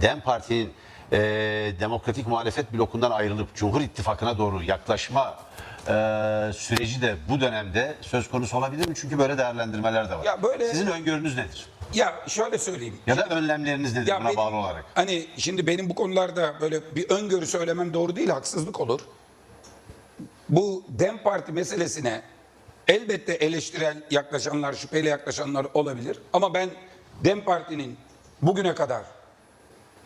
DEM Parti'nin e, demokratik muhalefet blokundan ayrılıp Cumhur İttifakı'na doğru yaklaşma e, süreci de bu dönemde söz konusu olabilir mi? Çünkü böyle değerlendirmeler de var. Ya böyle- Sizin öngörünüz nedir? Ya şöyle söyleyeyim. Ya da önlemleriniz nedir Ya buna benim- bağlı olarak? Hani şimdi benim bu konularda böyle bir öngörü söylemem doğru değil, haksızlık olur. Bu DEM Parti meselesine elbette eleştirel yaklaşanlar, şüpheyle yaklaşanlar olabilir. Ama ben DEM Parti'nin bugüne kadar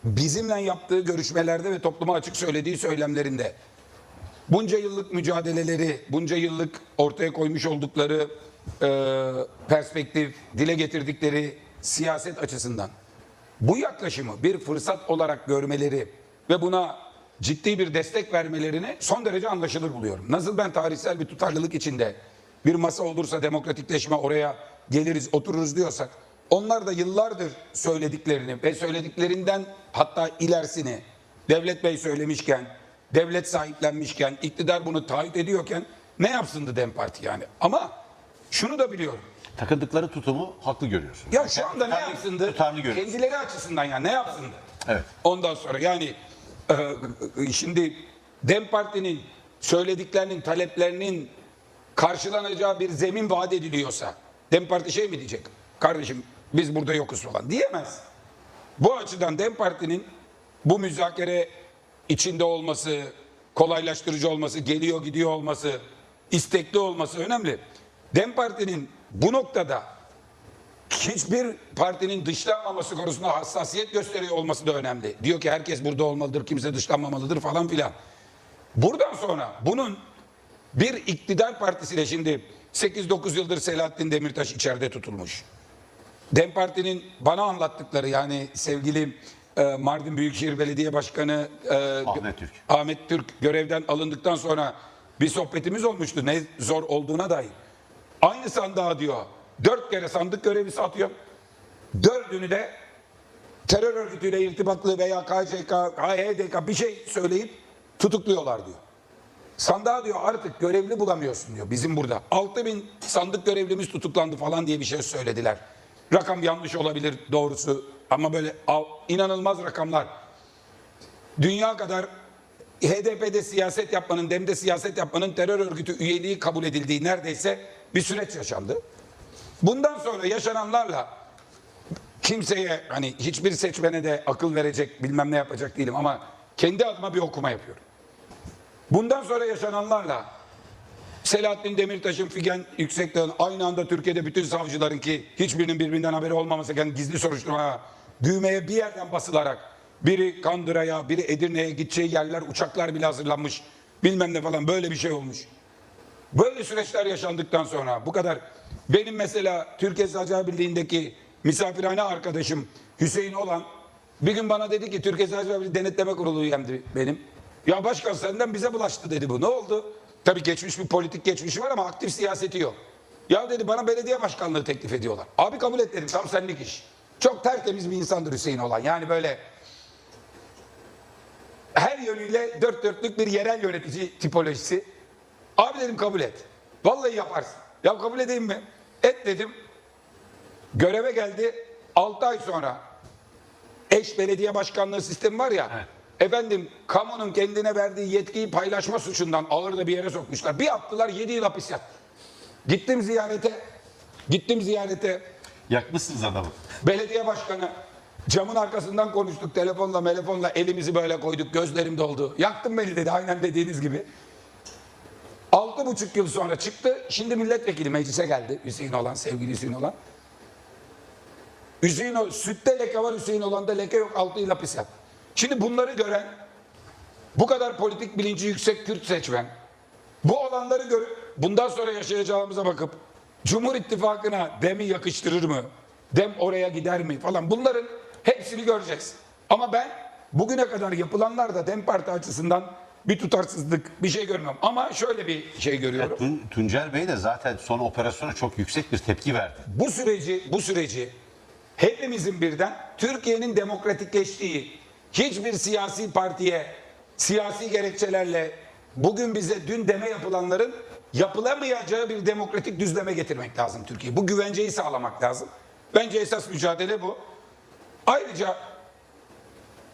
bizimle yaptığı görüşmelerde ve topluma açık söylediği söylemlerinde bunca yıllık mücadeleleri, bunca yıllık ortaya koymuş oldukları e, perspektif, dile getirdikleri siyaset açısından bu yaklaşımı bir fırsat olarak görmeleri ve buna ciddi bir destek vermelerini son derece anlaşılır buluyorum. Nasıl ben tarihsel bir tutarlılık içinde bir masa olursa demokratikleşme oraya geliriz otururuz diyorsak onlar da yıllardır söylediklerini ve söylediklerinden hatta ilerisini Devlet Bey söylemişken, devlet sahiplenmişken, iktidar bunu taahhüt ediyorken ne yapsındı DEM Parti yani? Ama şunu da biliyorum. Takındıkları tutumu haklı görüyorsun. Ya şu anda ne Tutarlı- yapsındı? Tutarlı görüyorsun. Kendileri açısından ya ne yapsındı? Evet. Ondan sonra yani e, şimdi Dem Parti'nin söylediklerinin, taleplerinin karşılanacağı bir zemin vaat ediliyorsa Dem Parti şey mi diyecek? Kardeşim biz burada yokuz falan diyemez. Bu açıdan Dem Parti'nin bu müzakere içinde olması, kolaylaştırıcı olması, geliyor gidiyor olması, istekli olması önemli. Dem Parti'nin bu noktada hiçbir partinin dışlanmaması konusunda hassasiyet gösteriyor olması da önemli. Diyor ki herkes burada olmalıdır, kimse dışlanmamalıdır falan filan. Buradan sonra bunun bir iktidar partisiyle şimdi 8-9 yıldır Selahattin Demirtaş içeride tutulmuş. Dem Parti'nin bana anlattıkları yani sevgili e, Mardin Büyükşehir Belediye Başkanı e, Ahmet Türk. Ahmet Türk görevden alındıktan sonra bir sohbetimiz olmuştu ne zor olduğuna dair. Aynı sandığa diyor dört kere sandık görevlisi atıyor. Dördünü de terör örgütüyle irtibatlı veya KCK, HDK bir şey söyleyip tutukluyorlar diyor. Sandığa diyor artık görevli bulamıyorsun diyor bizim burada. 6 bin sandık görevlimiz tutuklandı falan diye bir şey söylediler. Rakam yanlış olabilir doğrusu ama böyle inanılmaz rakamlar. Dünya kadar HDP'de siyaset yapmanın, DEM'de siyaset yapmanın terör örgütü üyeliği kabul edildiği neredeyse bir süreç yaşandı. Bundan sonra yaşananlarla kimseye hani hiçbir seçmene de akıl verecek bilmem ne yapacak değilim ama kendi adıma bir okuma yapıyorum. Bundan sonra yaşananlarla Selahattin Demirtaş'ın Figen Yüksekdağ'ın aynı anda Türkiye'de bütün savcıların ki hiçbirinin birbirinden haberi olmaması gereken gizli soruşturmaya düğmeye bir yerden basılarak biri Kandıra'ya biri Edirne'ye gideceği yerler uçaklar bile hazırlanmış bilmem ne falan böyle bir şey olmuş. Böyle süreçler yaşandıktan sonra bu kadar benim mesela Türkiye Eczacılar Birliği'ndeki misafirhane arkadaşım Hüseyin olan bir gün bana dedi ki Türkiye Eczacılar Birliği Denetleme Kurulu üyemdi benim. Ya başkan senden bize bulaştı dedi bu. Ne oldu? Tabii geçmiş bir politik geçmişi var ama aktif siyaseti yok. Ya dedi bana belediye başkanlığı teklif ediyorlar. Abi kabul et dedim tam senlik iş. Çok tertemiz bir insandır Hüseyin olan. Yani böyle her yönüyle dört dörtlük bir yerel yönetici tipolojisi. Abi dedim kabul et. Vallahi yaparsın. Ya kabul edeyim mi? Et dedim. Göreve geldi 6 ay sonra. Eş belediye başkanlığı sistemi var ya. Evet. Efendim kamunun kendine verdiği yetkiyi paylaşma suçundan ağır da bir yere sokmuşlar. Bir attılar 7 yıl hapis yattı. Gittim ziyarete. Gittim ziyarete. Yakmışsınız adamı. Belediye başkanı camın arkasından konuştuk telefonla telefonla elimizi böyle koyduk gözlerim doldu. Yaktın beni dedi aynen dediğiniz gibi. Altı buçuk yıl sonra çıktı. Şimdi milletvekili meclise geldi. Hüseyin olan sevgili Hüseyin olan. Hüseyin sütte leke var Hüseyin olanda leke yok altı yıl hapis yat. Şimdi bunları gören bu kadar politik bilinci yüksek Kürt seçmen bu olanları görüp bundan sonra yaşayacağımıza bakıp Cumhur İttifakı'na demi yakıştırır mı? Dem oraya gider mi falan bunların hepsini göreceğiz. Ama ben bugüne kadar yapılanlar da Dem Parti açısından bir tutarsızlık bir şey görmüyorum. Ama şöyle bir şey görüyorum. Tun- Tuncel Bey de zaten son operasyona çok yüksek bir tepki verdi. bu süreci bu süreci hepimizin birden Türkiye'nin demokratikleştiği hiçbir siyasi partiye siyasi gerekçelerle bugün bize dün deme yapılanların yapılamayacağı bir demokratik düzleme getirmek lazım Türkiye. Bu güvenceyi sağlamak lazım. Bence esas mücadele bu. Ayrıca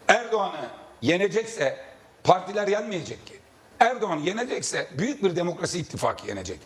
Erdoğan'ı yenecekse partiler yenmeyecek ki. Erdoğan yenecekse büyük bir demokrasi ittifakı yenecek.